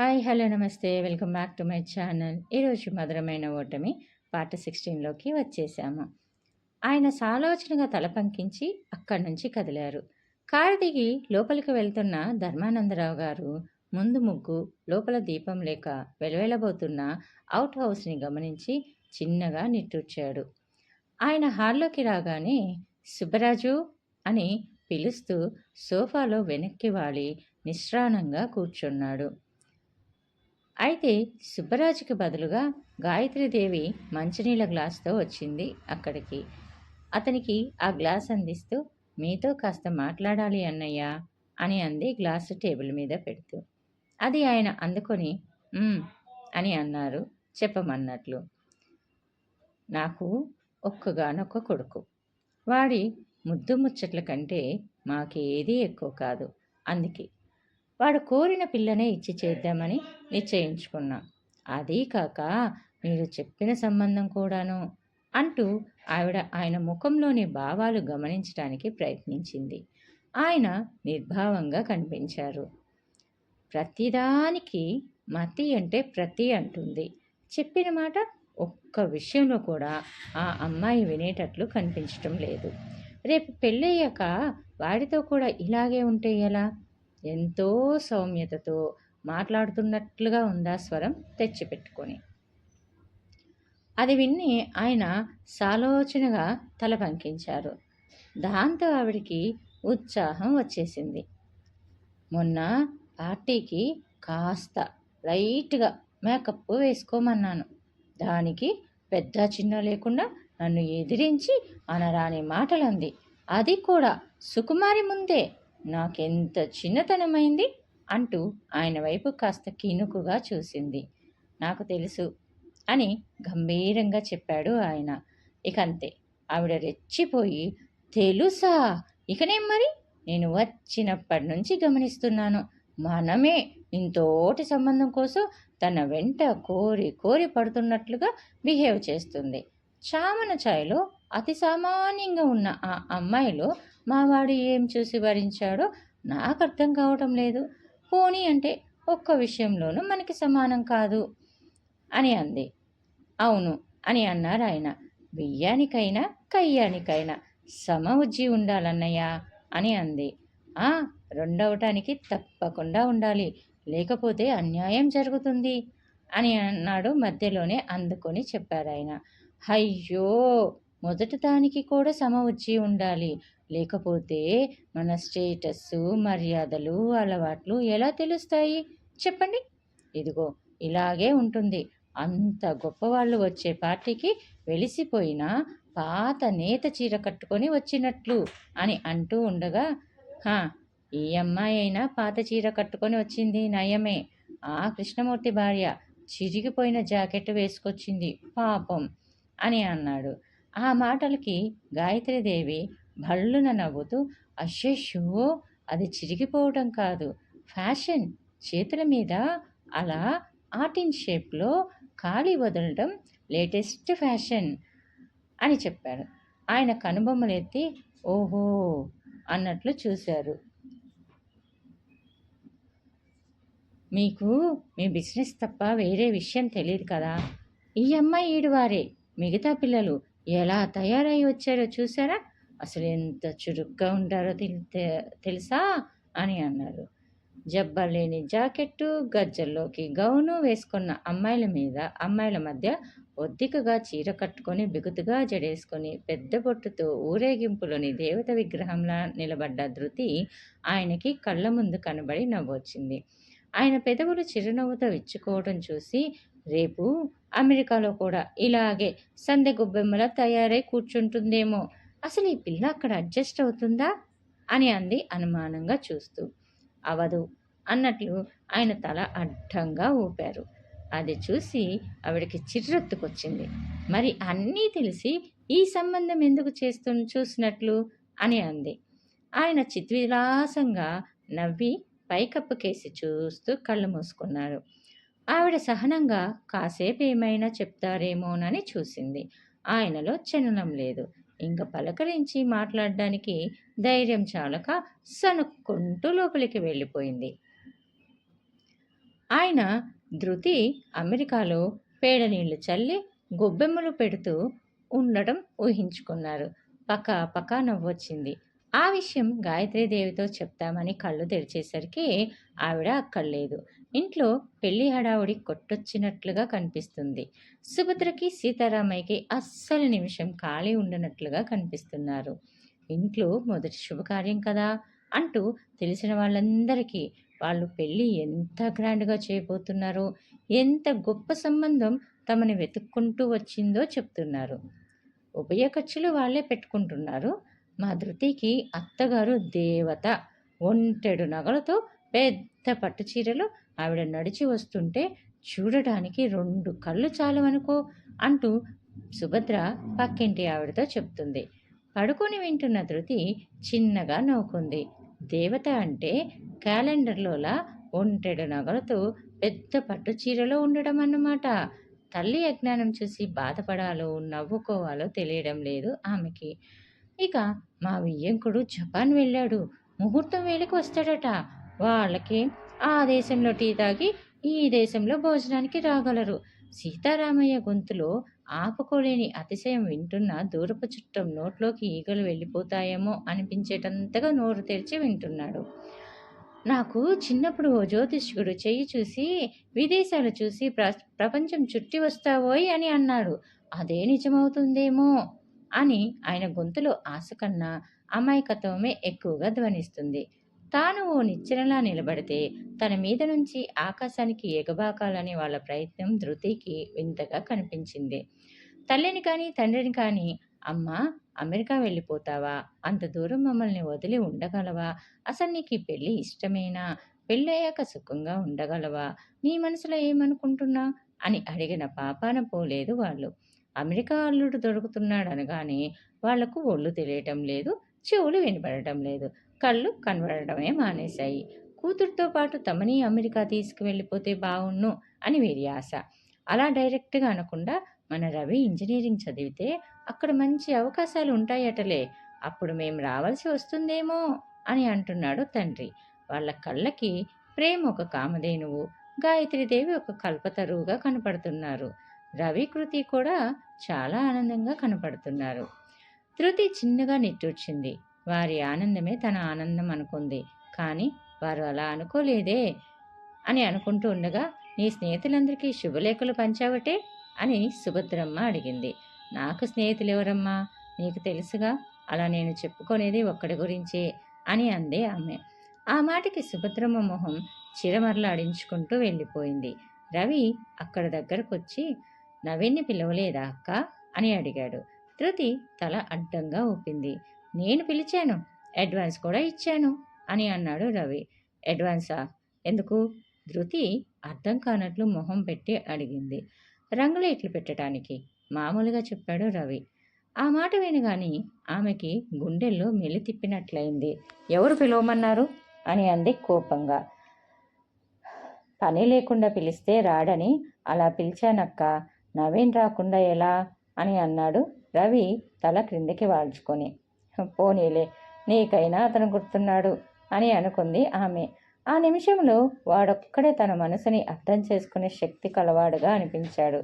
Hi hello నమస్తే. Welcome back to my channel. ఈరోజు మధురమైన ఓటమి పార్ట్ సిక్స్టీన్లోకి వచ్చేసాము. ఆయన సాలోచనగా తలపంకించి అక్కడి నుంచి కదిలారు. కారు దిగి లోపలికి వెళ్తున్న ధర్మానందరావు గారు ముందు ముగ్గు లోపల దీపం లేక వెలవెలబోతున్న అవుట్ హౌస్ని గమనించి చిన్నగా నిట్టూర్చాడు. ఆయన హాల్లోకి రాగానే సుబ్బరాజు అని పిలుస్తూ సోఫాలో వెనక్కి వాలి నిశ్రానంగా కూర్చున్నాడు. అయితే సుబ్బరాజుకి బదులుగా గాయత్రీదేవి మంచినీళ్ళ గ్లాస్తో వచ్చింది అక్కడికి. అతనికి ఆ గ్లాస్ అందిస్తూ మీతో కాస్త మాట్లాడాలి అన్నయ్య అని అంది గ్లాసు టేబుల్ మీద పెడుతూ. అది ఆయన అందుకొని అని అన్నారు చెప్పమన్నట్లు. నాకు ఒక్కగానొక్క కొడుకు. వాడి ముద్దు ముచ్చట్ల కంటే మాకేదీ ఎక్కువ కాదు అందుకే. వాడు కోరిన పిల్లనే ఇచ్చి చేద్దామని నిశ్చయించుకున్నాం. అదీ కాక మీరు చెప్పిన సంబంధం కూడాను అంటూ ఆవిడ ఆయన ముఖంలోని భావాలు గమనించడానికి ప్రయత్నించింది. ఆయన నిర్భావంగా కనిపించారు. ప్రతిదానికి మతి అంటే ప్రతి అంటుంది. చెప్పిన మాట ఒక్క విషయంలో కూడా ఆ అమ్మాయి వినేటట్లు కనిపించటం లేదు. రేపు పెళ్ళయ్యాక వాడితో కూడా ఇలాగే ఉంటే ఎలా? ఎంతో సౌమ్యతతో మాట్లాడుతున్నట్లుగా ఉందా స్వరం తెచ్చిపెట్టుకొని. అది విన్ని ఆయన సాలోచనగా తల పంకించారు. దాంతో ఆవిడికి ఉత్సాహం వచ్చేసింది. మొన్న పార్టీకి కాస్త లైట్గా మేకప్ వేసుకోమన్నాను. దానికి పెద్ద చిన్న లేకుండా నన్ను ఎదిరించి అనరాని మాటలంది. అది కూడా సుకుమారి ముందే నాకెంత చిన్నతనమైంది అంటూ ఆయన వైపు కాస్త కినుకుగా చూసింది. నాకు తెలుసు అని గంభీరంగా చెప్పాడు ఆయన. ఇక అంతే ఆవిడ రెచ్చిపోయి తెలుసా? ఇకనేం మరి? నేను వచ్చినప్పటి నుంచి గమనిస్తున్నాను. మనమే ఇంతోటి సంబంధం కోసం తన వెంట కోరి కోరి పడుతున్నట్లుగా బిహేవ్ చేస్తుంది. చామన ఛాయలో అతి సామాన్యంగా ఉన్న ఆ అమ్మాయిలో మావాడు ఏం చూసి భరించాడో నాకు అర్థం కావటం లేదు. పోనీ అంటే ఒక్క విషయంలోనూ మనకి సమానం కాదు అని అంది. అవును అని అన్నారు ఆయన. బియ్యానికైనా కయ్యానికైనా సమ ఉజ్జి ఉండాలన్నయ్య అని అంది. ఆ రెండవటానికి తప్పకుండా ఉండాలి. లేకపోతే అన్యాయం జరుగుతుంది అని అన్నాడు మధ్యలోనే అందుకొని చెప్పారు ఆయన. అయ్యో మొదటి దానికి కూడా సమ ఉజ్జి ఉండాలి. లేకపోతే మన స్టేటస్ మర్యాదలు అలవాట్లు ఎలా తెలుస్తాయి? చెప్పండి. ఇదిగో ఇలాగే ఉంటుంది. అంత గొప్పవాళ్ళు వచ్చే పార్టీకి వెలిసిపోయిన పాత నేత చీర కట్టుకొని వచ్చినట్లు అని అంటూ ఉండగా హా ఈ అమ్మాయి అయినా పాత చీర కట్టుకొని వచ్చింది నయమే. ఆ కృష్ణమూర్తి భార్య చిరిగిపోయిన జాకెట్ వేసుకొచ్చింది. పాపం అని అన్నాడు. ఆ మాటలకి గాయత్రీదేవి భళ్ళున నవ్వుతూ అశ్యో అది చిరిగిపోవడం కాదు. ఫ్యాషన్ చేతుల మీద అలా ఆర్టిన్ షేప్లో ఖాళీ వదలడం లేటెస్ట్ ఫ్యాషన్ అని చెప్పాడు. ఆయన కనుబొమ్మలెత్తి ఓహో అన్నట్లు చూశారు. మీకు మీ బిజినెస్ తప్ప వేరే విషయం తెలియదు కదా. ఈ అమ్మాయి ఈడువారే. మిగతా పిల్లలు ఎలా తయారై వచ్చారో చూసారా అసలు ఎంత చురుగ్గా ఉంటారో తెలుసా? అని అన్నారు. జబ్బలేని జాకెట్టు గజ్జల్లోకి గౌను వేసుకున్న అమ్మాయిల మీద అమ్మాయిల మధ్య ఒద్దికగా చీర కట్టుకొని బిగుతుగా జడేసుకొని పెద్ద బొట్టుతో ఊరేగింపులోని దేవత విగ్రహంలా నిలబడ్డ ధృతి ఆయనకి కళ్ళ ముందు కనబడి నవ్వొచ్చింది. ఆయన పెదవులు చిరునవ్వుతో విచ్చుకోవడం చూసి రేపు అమెరికాలో కూడా ఇలాగే సందె గుబ్బెమ్మల తయారై కూర్చుంటుందేమో అసలు ఈ పిల్ల అక్కడ అడ్జస్ట్ అవుతుందా? అని అంది అనుమానంగా చూస్తూ. అవదు అన్నట్లు ఆయన తల అడ్డంగా ఊపారు. అది చూసి ఆవిడకి చిర్రెత్తుకొచ్చింది. మరి అన్నీ తెలిసి ఈ సంబంధం ఎందుకు చేస్తు చూసినట్లు? అని అంది. ఆయన చిత్విలాసంగా నవ్వి పైకప్పు కేసి చూస్తూ కళ్ళు మూసుకున్నారు ఆవిడ సహనంగా కాసేపు ఏమైనా చెప్తారేమోనని చూసింది. ఆయనలో చలనం లేదు. ఇంక పలకరించి మాట్లాడడానికి ధైర్యం చాలక సనుక్కుంటూ లోపలికి వెళ్ళిపోయింది. ఆయన ధృతి అమెరికాలో పేడ నీళ్ళు చల్లి గొబ్బెమ్మలు పెడుతూ ఉండటం ఊహించుకున్నారు. పక్క పక్క నవ్వొచ్చింది. ఆ విషయం గాయత్రీదేవితో చెప్తామని కళ్ళు తెరిచేసరికి ఆవిడ అక్కడ లేదు ఇంట్లో పెళ్ళి హడావుడి కొట్టొచ్చినట్లుగా కనిపిస్తుంది. సుభద్రకి సీతారామయ్యకి అస్సలు నిమిషం ఖాళీ ఉండనట్లుగా కనిపిస్తున్నారు. ఇంట్లో మొదటి శుభకార్యం కదా అంటూ తెలిసిన వాళ్ళందరికీ వాళ్ళు పెళ్ళి ఎంత గ్రాండ్గా చేయబోతున్నారో ఎంత గొప్ప సంబంధం తమని వెతుక్కుంటూ వచ్చిందో చెప్తున్నారు. ఉభయ ఖర్చులు వాళ్ళే పెట్టుకుంటున్నారు. మా ధృతికి అత్తగారు దేవత. ఒంటెడు నగలతో పెద్ద పట్టు చీరలు ఆవిడ నడిచి వస్తుంటే చూడటానికి రెండు కళ్ళు చాలవనుకో అంటూ సుభద్ర పక్కింటి ఆవిడతో చెప్తుంది. పడుకొని వింటున్న ధృతి చిన్నగా నవ్వుకుంది. దేవత అంటే క్యాలెండర్లోలా ఒంటెడు నగలతో పెద్ద పట్టు చీరలో ఉండడం అన్నమాట తల్లి అజ్ఞానం చూసి బాధపడాలో నవ్వుకోవాలో తెలియడం లేదు ఆమెకి. ఇక మా వియ్యంకుడు జపాన్ వెళ్ళాడు. ముహూర్తం వేళకి వస్తాడట. వాళ్ళకి ఆ దేశంలో టీ తాగి ఈ దేశంలో భోజనానికి రాగలరు. సీతారామయ్య గొంతులో ఆపుకోలేని అతిశయం వింటున్న దూరపు చుట్టం నోట్లోకి ఈగలు వెళ్ళిపోతాయేమో అనిపించేటంతగా నోరు తెరిచి వింటున్నాడు. నాకు చిన్నప్పుడు ఓ జ్యోతిష్కుడు చెయ్యి చూసి విదేశాలు చూసి ప్ర ప్రపంచం చుట్టి వస్తావోయ్ అని అన్నాడు. అదే నిజమవుతుందేమో అని ఆయన గొంతులో ఆశ కన్నా అమాయకత్వమే ఎక్కువగా ధ్వనిస్తుంది. తాను ఓ నిచ్చెనలా నిలబడితే తన మీద నుంచి ఆకాశానికి ఎగబాకాలని వాళ్ళ ప్రయత్నం ధృతికి వింతగా కనిపించింది. తల్లిని కానీ తండ్రిని కానీ అమ్మ అమెరికా వెళ్ళిపోతావా? అంత దూరం మమ్మల్ని వదిలి ఉండగలవా? అసలు నీకు ఈ పెళ్ళి ఇష్టమేనా? పెళ్ళయ్యాక సుఖంగా ఉండగలవా? నీ మనసులో ఏమనుకుంటున్నా? అని అడిగిన పాపాన పోలేదు వాళ్ళు. అమెరికా అల్లుడు దొరుకుతున్నాడు అనగానే వాళ్ళకు ఒళ్ళు తెలియటం లేదు. చెవులు వినపడటం లేదు. కళ్ళు కనబడటమే మానేశాయి. కూతురుతో పాటు తమని అమెరికా తీసుకువెళ్ళిపోతే బాగున్ను అని వీరి ఆశ. అలా డైరెక్ట్గా అనకుండా మన రవి ఇంజనీరింగ్ చదివితే అక్కడ మంచి అవకాశాలు ఉంటాయటలే. అప్పుడు మేము రావాల్సి వస్తుందేమో? అని అంటున్నాడు తండ్రి. వాళ్ళ కళ్ళకి ప్రేమ ఒక కామధేనువు గాయత్రీదేవి ఒక కల్పతరువుగా కనపడుతున్నారు. రవి కృతి కూడా చాలా ఆనందంగా కనపడుతున్నారు. ధృతి చిన్నగా నిట్టూర్చింది. వారి ఆనందమే తన ఆనందం అనుకుంది. కానీ వారు అలా అనుకోలేదే అని అనుకుంటూ ఉండగా నీ స్నేహితులందరికీ శుభలేఖలు పంచావటే? అని సుభద్రమ్మ అడిగింది. నాకు స్నేహితులు ఎవరమ్మా నీకు తెలుసుగా? అలా నేను చెప్పుకునేది ఒక్కడి గురించే అని అందే ఆమె. ఆ మాటకి సుభద్రమ్మ మొహం చిరమరలాడించుకుంటూ వెళ్ళిపోయింది. రవి అక్కడ దగ్గరకు వచ్చి నవీన్ని పిలవలేదా అక్క? అని అడిగాడు. ధృతి తల అడ్డంగా ఊపింది. నేను పిలిచాను. అడ్వాన్స్ కూడా ఇచ్చాను అని అన్నాడు రవి. అడ్వాన్సా? ఎందుకు? ధృతి అర్థం కానట్లు మొహం పెట్టి అడిగింది. రంగులేట్లు పెట్టడానికి మామూలుగా చెప్పాడు రవి. ఆ మాట వినగాని ఆమెకి గుండెల్లో మెలి తిప్పినట్లయింది. ఎవరు పిలవమన్నారు? అని అంది కోపంగా. పని లేకుండా పిలిస్తే రాడని అలా పిలిచానక్క. నవీన్ రాకుండా ఎలా? అని అన్నాడు రవి తల క్రిందికి వాల్చుకొని పోనీలే నీకైనా అతను గుర్తున్నాడు అని అనుకుంది ఆమె. ఆ నిమిషంలో వాడొక్కడే తన మనసుని అర్థం చేసుకునే శక్తి కలవాడుగా అనిపించాడు.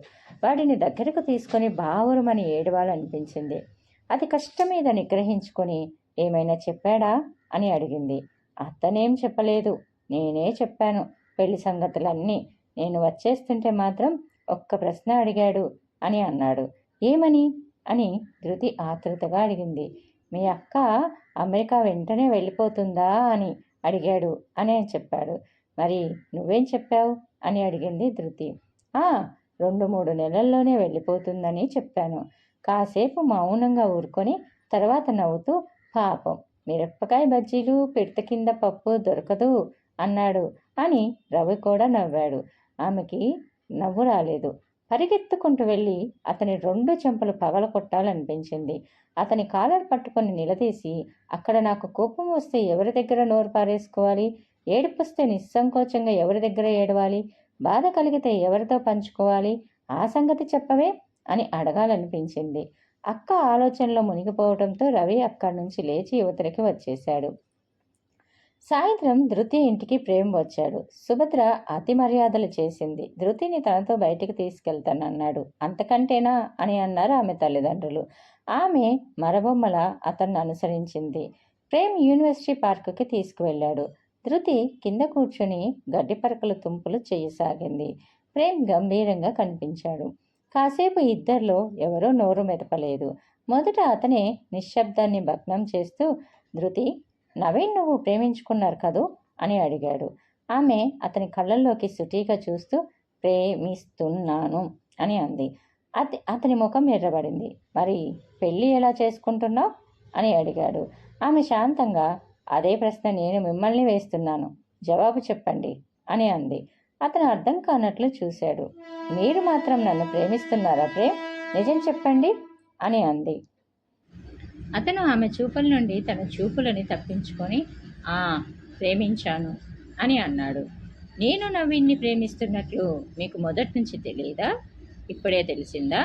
వాడిని దగ్గరకు తీసుకొని బావురమని ఏడవాలనిపించింది. అది కష్టం మీద నిగ్రహించుకొని ఏమైనా చెప్పాడా? అని అడిగింది. అతనేం చెప్పలేదు. నేనే చెప్పాను. పెళ్ళి సంగతులన్నీ నేను వచ్చేస్తుంటే మాత్రం ఒక్క ప్రశ్న అడిగాడు అని అన్నాడు. ఏమని? అని ధృతి ఆతృతగా అడిగింది. మీ అక్క అమెరికా వెంటనే వెళ్ళిపోతుందా అని అడిగాడు అని చెప్పాడు. మరి నువ్వేం చెప్పావు? అని అడిగింది ధృతి. ఆ రెండు మూడు నెలల్లోనే వెళ్ళిపోతుందని చెప్పాను. కాసేపు మౌనంగా ఊరుకొని తర్వాత నవ్వుతూ పాపం మిరపకాయ బజ్జీలు పిడత కింద పప్పు దొరకదు అన్నాడు అని రవి కూడా నవ్వాడు. ఆమెకి నవ్వు రాలేదు. పరిగెత్తుకుంటూ వెళ్ళి అతని రెండు చెంపలు పగల కొట్టాలనిపించింది. అతని కాలర్ పట్టుకొని నిలదీసి అక్కడ నాకు కోపం వస్తే ఎవరి దగ్గర నోరు పారేసుకోవాలి? ఏడిపిస్తే నిస్సంకోచంగా ఎవరి దగ్గర ఏడవాలి? బాధ కలిగితే ఎవరితో పంచుకోవాలి? ఆ సంగతి చెప్పవే? అని అడగాలనిపించింది. అక్క ఆలోచనలో మునిగిపోవడంతో రవి అక్కడి నుంచి లేచి యువతలకి వచ్చేశాడు. సాయంత్రం ధృతి ఇంటికి ప్రేమ్ వచ్చాడు. సుభద్ర అతి మర్యాదలు చేసింది. ధృతిని తనతో బయటికి తీసుకెళ్తానన్నాడు. అంతకంటేనా అని అన్నారు ఆమె తల్లిదండ్రులు. ఆమె మరబొమ్మల అతన్ని అనుసరించింది. ప్రేమ్ యూనివర్సిటీ పార్కుకి తీసుకువెళ్ళాడు. ధృతి కింద కూర్చుని గడ్డి పరకలు తుంపులు చేయసాగింది. ప్రేమ్ గంభీరంగా కనిపించాడు. కాసేపు ఇద్దరిలో ఎవరో నోరు మెదపలేదు. మొదట అతనే నిశ్శబ్దాన్ని భగ్నం చేస్తూ ధృతి నవీన్ నువ్వు ప్రేమించుకున్నారు కదూ? అని అడిగాడు. ఆమె అతని కళ్ళల్లోకి సుటీగా చూస్తూ ప్రేమిస్తున్నాను అని అంది. అతి అతని ముఖం ఎర్రబడింది. మరి పెళ్ళి ఎలా చేసుకుంటున్నావు? అని అడిగాడు. ఆమె శాంతంగా అదే ప్రశ్న నేను మిమ్మల్ని వేస్తున్నాను. జవాబు చెప్పండి అని అంది. అతను అర్థం కానట్లు చూశాడు. మీరు మాత్రం నన్ను ప్రేమిస్తున్నారా ప్రేమ్? నిజం చెప్పండి అని అంది. అతను ఆమె చూపుల నుండి తన చూపులని తప్పించుకొని ఆ ప్రేమించాను అని అన్నాడు. నేను నవీన్ని ప్రేమిస్తున్నట్లు మీకు మొదటి నుంచి తెలియదా? ఇప్పుడే తెలిసిందా?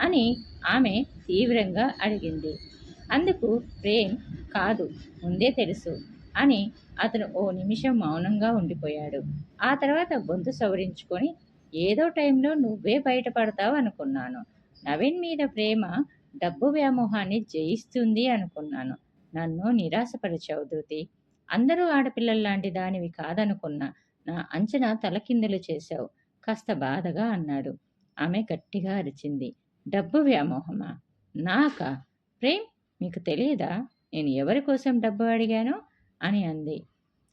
అని ఆమె తీవ్రంగా అడిగింది. అందుకు ప్రేమ్ కాదు ముందే తెలుసు అని అతను ఓ నిమిషం మౌనంగా ఉండిపోయాడు. ఆ తర్వాత గొంతు సవరించుకొని ఏదో టైంలో నువ్వే బయటపడతావు అనుకున్నాను నవీన్ మీద ప్రేమ డబ్బు వ్యామోహాన్ని జయిస్తుంది అనుకున్నాను. నన్ను నిరాశపరిచావు ధృతి. అందరూ ఆడపిల్లల్లాంటి దానివి కాదనుకున్నా నా అంచనా తలకిందులు చేశావు. కాస్త బాధగా అన్నాడు. ఆమె గట్టిగా అరిచింది. డబ్బు వ్యామోహమా? నాకా? ప్రేమ్ మీకు తెలియదా నేను ఎవరి కోసం డబ్బు అడిగానో? అని అంది.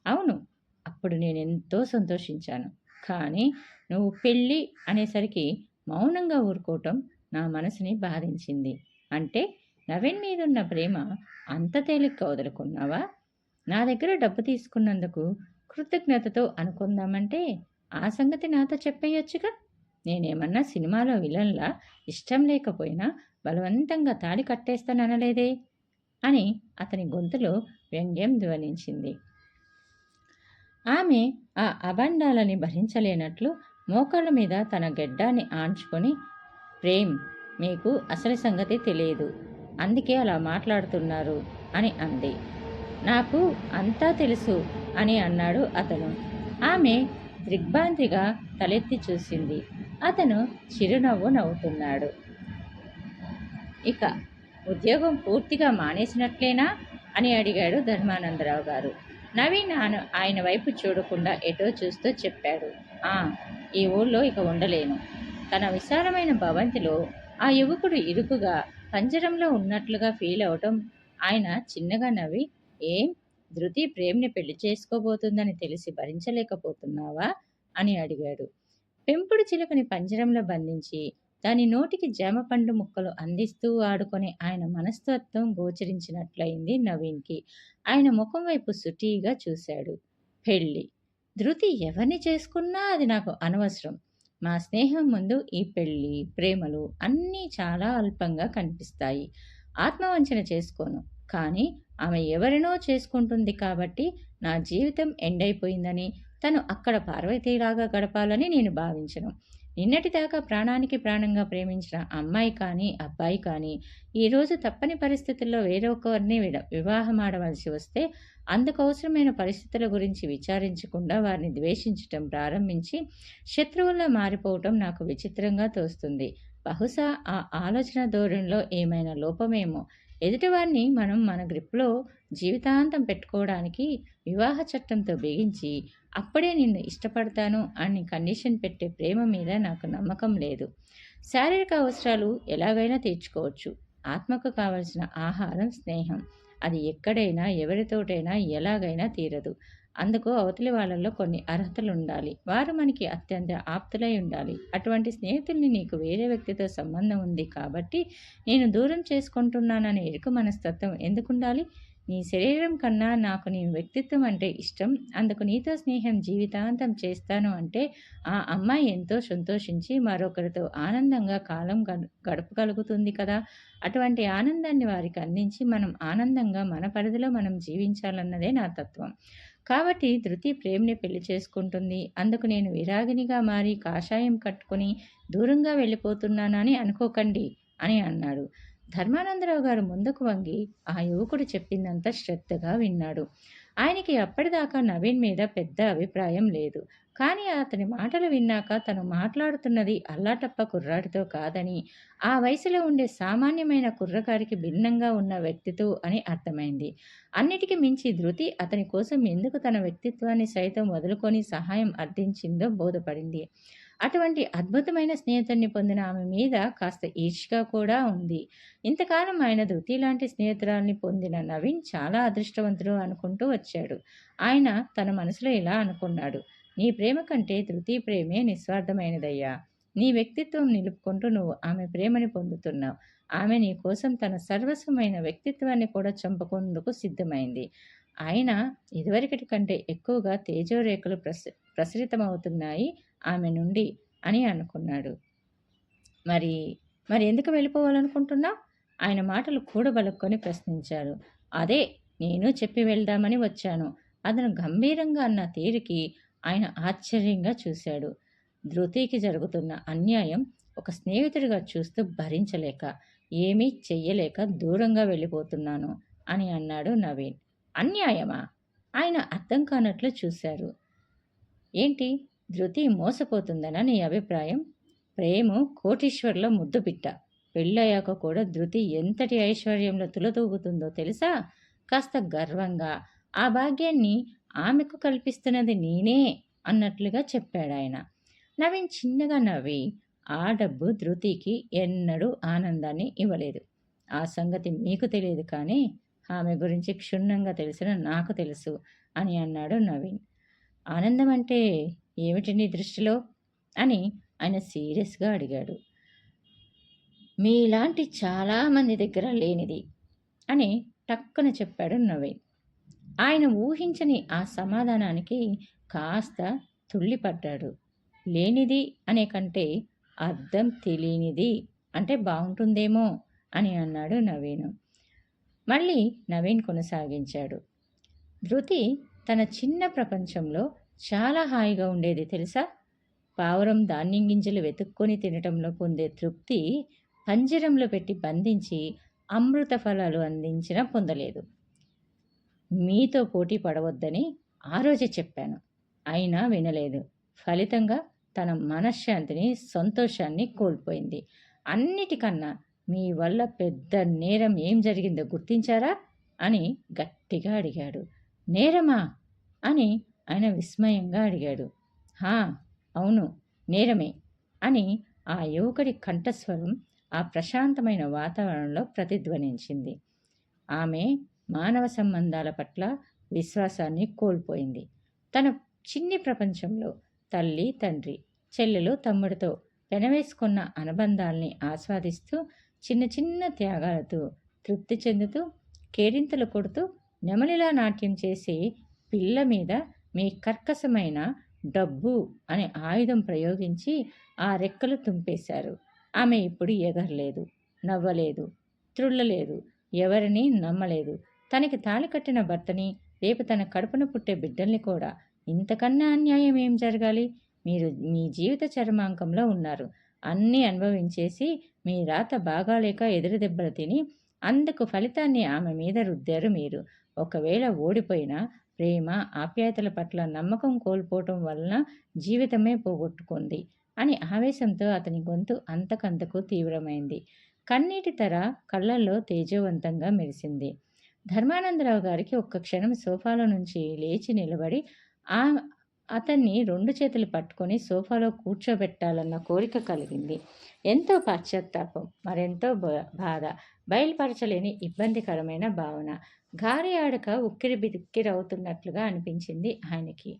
అవును అప్పుడు నేను ఎంతో సంతోషించాను. కానీ నువ్వు పెళ్ళి అనేసరికి మౌనంగా ఊరుకోవటం నా మనసుని బాధించింది. అంటే నవీన్ మీదున్న ప్రేమ అంత తేలిక వదులుకున్నావా? నా దగ్గర డబ్బు తీసుకున్నందుకు కృతజ్ఞతతో అనుకుందామంటే ఆ సంగతి నాతో చెప్పేయొచ్చుగా? నేనేమన్నా సినిమాలో విలన్లా ఇష్టం లేకపోయినా బలవంతంగా తాళి కట్టేస్తాననలేదే? అని అతని గొంతులో వ్యంగ్యం ధ్వనించింది. ఆమె ఆ అబండాలని భరించలేనట్లు మోకాళ్ళ మీద తన గెడ్డాన్ని ఆంచుకొని ప్రేమ్ మీకు అసలు సంగతి తెలియదు. అందుకే అలా మాట్లాడుతున్నారు అని అంది. నాకు అంతా తెలుసు అని అన్నాడు అతను. ఆమె దిగ్భ్రాంతిగా తలెత్తి చూసింది. అతను చిరునవ్వు నవ్వుతున్నాడు. ఇక ఉద్యోగం పూర్తిగా మానేసినట్లేనా అని అడిగాడు ధర్మానందరావు గారు. నవీన్ ఆయన వైపు చూడకుండా ఎటో చూస్తూ చెప్పాడు. ఆ ఈ ఊళ్ళో ఇక ఉండలేను. తన విశాలమైన భవంతిలో ఆ యువకుడు ఇరుకుగా పంజరంలో ఉన్నట్లుగా ఫీల్ అవటం ఆయన చిన్నగా నవ్వి ఏం? ధృతి ప్రేమ్ని పెళ్ళి చేసుకోబోతుందని తెలిసి భరించలేకపోతున్నావా? అని అడిగాడు. పెంపుడు చిలుకని పంజరంలో బంధించి దాని నోటికి జామ పండు ముక్కలు అందిస్తూ ఆడుకునే ఆయన మనస్తత్వం గోచరించినట్లయింది నవీన్కి. ఆయన ముఖం వైపు సుటీగా చూశాడు. పెళ్ళి? ధృతి ఎవరిని చేసుకున్నా అది నాకు అనవసరం. మా స్నేహం ముందు ఈ పెళ్ళి ప్రేమలు అన్నీ చాలా అల్పంగా కనిపిస్తాయి. ఆత్మవంచన చేసుకోను. కానీ ఆమె ఎవరినో చేసుకుంటుంది కాబట్టి నా జీవితం ఎండ్ అయిపోయిందని తను అక్కడ పార్వతీలాగా గడపాలని నేను భావించను. నిన్నటిదాకా ప్రాణానికి ప్రాణంగా ప్రేమించిన అమ్మాయి కానీ అబ్బాయి కానీ ఈరోజు తప్పని పరిస్థితుల్లో వేరొకరిని విడ వివాహం ఆడవలసి వస్తే అందుకు అవసరమైన పరిస్థితుల గురించి విచారించకుండా వారిని ద్వేషించటం ప్రారంభించి శత్రువుల్లో మారిపోవటం నాకు విచిత్రంగా తోస్తుంది. బహుశా ఆ ఆలోచన ధోరణిలో ఏమైనా లోపమేమో. ఎదుటివారిని మనం మన గ్రిప్లో జీవితాంతం పెట్టుకోవడానికి వివాహ చట్టంతో బిగించి అప్పుడే నిన్ను ఇష్టపడతాను అని కండిషన్ పెట్టే ప్రేమ మీద నాకు నమ్మకం లేదు. శారీరక అవసరాలు ఎలాగైనా తీర్చుకోవచ్చు. ఆత్మకు కావలసిన ఆహారం స్నేహం. అది ఎక్కడైనా ఎవరితోటైనా ఎలాగైనా తీరదు. అందుకు అవతలి వాళ్ళల్లో కొన్ని అర్హతలు ఉండాలి. వారు మనకి అత్యంత ఆప్తులై ఉండాలి. అటువంటి స్నేహితుల్ని నీకు వేరే వ్యక్తితో సంబంధం ఉంది కాబట్టి నేను దూరం చేసుకుంటున్నాననే ఎరుకు మనస్తత్వం ఎందుకు ఉండాలి నీ శరీరం కన్నా నాకు నీ వ్యక్తిత్వం అంటే ఇష్టం అందుకు నీతో స్నేహం జీవితాంతం చేస్తాను అంటే ఆ అమ్మాయి ఎంతో సంతోషించి మరొకరితో ఆనందంగా కాలం గడపగలుగుతుంది కదా. అటువంటి ఆనందాన్ని వారికి అందించి మనం ఆనందంగా మన పరిధిలో మనం జీవించాలన్నదే నా తత్వం. కాబట్టి ధృతి ప్రేమ్ని పెళ్ళి చేసుకుంటుంది. అందుకు నేను విరాగినిగా మారి కాషాయం కట్టుకుని దూరంగా వెళ్ళిపోతున్నానని అనుకోకండి అని అన్నాడు. ధర్మానందరావు గారు ముందుకు వంగి ఆ యువకుడు చెప్పిందంతా శ్రద్ధగా విన్నాడు. ఆయనకి అప్పటిదాకా నవీన్ మీద పెద్ద అభిప్రాయం లేదు. కానీ అతని మాటలు విన్నాక తను మాట్లాడుతున్నది అల్లాటప్ప కుర్రాడితో కాదని ఆ వయసులో ఉండే సామాన్యమైన కుర్రకారికి భిన్నంగా ఉన్న వ్యక్తితో అని అర్థమైంది. అన్నిటికీ మించి ధృతి అతని కోసం ఎందుకు తన వ్యక్తిత్వాన్ని సైతం వదులుకొని సహాయం అర్థించిందో బోధపడింది. అటువంటి అద్భుతమైన స్నేహితుడిని పొందిన ఆమె మీద కాస్త ఈర్ష్గా కూడా ఉంది. ఇంతకాలం ఆయన ధృతి లాంటి స్నేహితురాల్ని పొందిన నవీన్ చాలా అదృష్టవంతుడు అనుకుంటూ వచ్చాడు. ఆయన తన మనసులో ఇలా అనుకున్నాడు. నీ ప్రేమ కంటే ధృతి ప్రేమే నిస్వార్థమైనదయ్యా. నీ వ్యక్తిత్వం నిలుపుకుంటూ నువ్వు ఆమె ప్రేమని పొందుతున్నావు. ఆమె నీ కోసం తన సర్వస్వమైన వ్యక్తిత్వాన్ని కూడా చంపుకుందుకు సిద్ధమైంది. ఆయన ఇదివరకటి కంటే ఎక్కువగా తేజోరేఖలు ప్రస ప్రసరితమవుతున్నాయి. ఆమె నుండి అని అనుకున్నాడు. మరి మరి ఎందుకు వెళ్ళిపోవాలనుకుంటున్నావు? ఆయన మాటలు కూడబలుక్కొని ప్రశ్నించారు అదే నేను చెప్పి వెళ్దామని వచ్చాను. అతను గంభీరంగా అన్న తీరికి ఆయన ఆశ్చర్యంగా చూశాడు. ధృతికి జరుగుతున్న అన్యాయం ఒక స్నేహితుడిగా చూస్తూ భరించలేక ఏమీ చెయ్యలేక దూరంగా వెళ్ళిపోతున్నాను అని అన్నాడు నవీన్. అన్యాయమా? ఆయన అర్థం కానట్లు చూశారు. ఏంటి? ధృతి మోసపోతుందనా నీ అభిప్రాయం? ప్రేమ కోటీశ్వర్లో ముద్దుపిట్ట పెళ్ళయ్యాక కూడా ధృతి ఎంతటి ఐశ్వర్యంలో తులతూగుతుందో తెలుసా? కాస్త గర్వంగా ఆ భాగ్యాన్ని ఆమెకు కల్పిస్తున్నది నేనే అన్నట్లుగా చెప్పాడు ఆయన నవీన్ చిన్నగా నవ్వి ఆ డబ్బు ధృతికి ఎన్నడూ ఆనందాన్ని ఇవ్వలేదు. ఆ సంగతి మీకు తెలియదు కానీ ఆమె గురించి క్షుణ్ణంగా తెలిసిన నాకు తెలుసు అని అన్నాడు నవీన్. ఆనందం అంటే ఏమిటి నీ దృష్టిలో? అని ఆయన సీరియస్గా అడిగాడు. మీలాంటి చాలామంది దగ్గర లేనిది అని టక్కున చెప్పాడు నవీన్. ఆయన ఊహించని ఆ సమాధానానికి కాస్త తుళ్ళిపడ్డాడు. లేనిది అనే కంటే అర్థం తెలియనిది అంటే బాగుంటుందేమో అని అన్నాడు నవీన్. మళ్ళీ నవీన్ కొనసాగించాడు. ధృతి తన చిన్న ప్రపంచంలో చాలా హాయిగా ఉండేది తెలుసా? పావురం ధాన్యం గింజలు వెతుక్కొని తినటంలో పొందే తృప్తి పంజరంలో పెట్టి బంధించి అమృత ఫలాలు అందించినా పొందలేదు. మీతో పోటీ పడవద్దని ఆ రోజే చెప్పాను. అయినా వినలేదు. ఫలితంగా తన మనశ్శాంతిని సంతోషాన్ని కోల్పోయింది. అన్నిటికన్నా మీ వల్ల పెద్ద నేరం ఏం జరిగిందో గుర్తించారా? అని గట్టిగా అడిగాడు. నేరమా? అని ఆయన విస్మయంగా అడిగాడు. హా అవును నేరమే అని ఆ యువకుడి కంఠస్వరం ఆ ప్రశాంతమైన వాతావరణంలో ప్రతిధ్వనించింది. ఆమె మానవ సంబంధాల పట్ల విశ్వాసాన్ని కోల్పోయింది. తన చిన్ని ప్రపంచంలో తల్లి తండ్రి చెల్లెలు తమ్ముడితో పెనవేసుకున్న అనుబంధాల్ని ఆస్వాదిస్తూ చిన్న చిన్న త్యాగాలతో తృప్తి చెందుతూ కేరింతలు కొడుతూ నెమలిలా నాట్యం చేసే పిల్ల మీద మీ కర్కశమైన డబ్బు అనే ఆయుధం ప్రయోగించి ఆ రెక్కలు తుంపేశారు. ఆమె ఇప్పుడు ఎగరలేదు నవ్వలేదు త్రుళ్ళలేదు ఎవరిని నమ్మలేదు. తనకి తాళి కట్టిన భర్తని రేపు తన కడుపున పుట్టే బిడ్డల్ని కూడా ఇంతకన్నా అన్యాయం ఏం జరగాలి? మీరు మీ జీవిత చర్మాంకంలో ఉన్నారు. అన్నీ అనుభవించేసి మీ రాత బాగాలేక ఎదురు దెబ్బలు తిని అందుకు ఫలితాన్ని ఆమె మీద రుద్దారు మీరు. ఒకవేళ ఓడిపోయినా ప్రేమ ఆప్యాయతల పట్ల నమ్మకం కోల్పోవటం వలన జీవితమే పోగొట్టుకుంది అని ఆవేశంతో అతని గొంతు అంతకంతకు తీవ్రమైంది. కన్నీటి తర కళ్ళల్లో తేజవంతంగా మెరిసింది. ధర్మానందరావు గారికి ఒక్క క్షణం సోఫాలో నుంచి లేచి నిలబడి ఆ అతన్ని రెండు చేతులు పట్టుకొని సోఫాలో కూర్చోబెట్టాలన్న కోరిక కలిగింది. ఎంతో పశ్చాత్తాపం మరెంతో బాధ బయలుపరచలేని ఇబ్బందికరమైన భావన. గారి ఆడక ఉక్కిరి బిక్కిరవుతున్నట్లుగా అనిపించింది ఆయనకి.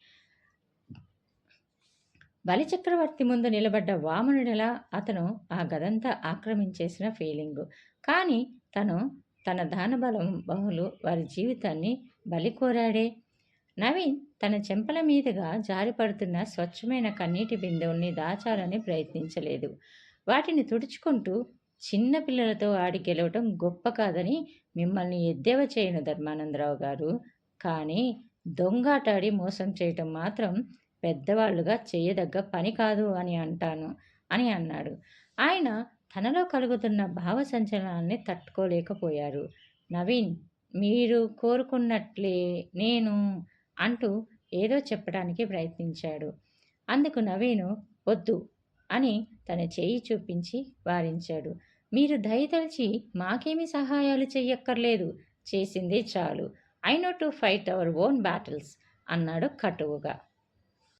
బలిచక్రవర్తి ముందు నిలబడ్డ వామనుడిలా అతను ఆ గదంతా ఆక్రమించేసిన ఫీలింగ్. కానీ తను తన దానబలం బహులు వారి జీవితాన్ని బలి కోరాడే. నవీన్ తన చెంపల మీదుగా జారిపడుతున్న స్వచ్ఛమైన కన్నీటి బిందువుని దాచాలని ప్రయత్నించలేదు. వాటిని తుడుచుకుంటూ చిన్న పిల్లలతో ఆడి గెలవటం గొప్ప కాదని మిమ్మల్ని ఎద్దేవ చేయను ధర్మానందరావు గారు. కానీ దొంగాటాడి మోసం చేయటం మాత్రం పెద్దవాళ్ళుగా చేయదగ్గ పని కాదు అని అంటాను అని అన్నాడు. ఆయన తనలో కలుగుతున్న భావ సంచలనాన్ని తట్టుకోలేకపోయారు. నవీన్ మీరు కోరుకున్నట్లే నేను అంటూ ఏదో చెప్పడానికి ప్రయత్నించాడు. అందుకు నవీను వద్దు అని తన చేయి చూపించి వారించాడు. మీరు దయతలిచి మాకేమీ సహాయాలు చెయ్యక్కర్లేదు. చేసిందే చాలు. I know to fight our own battles అన్నాడు కటువుగా.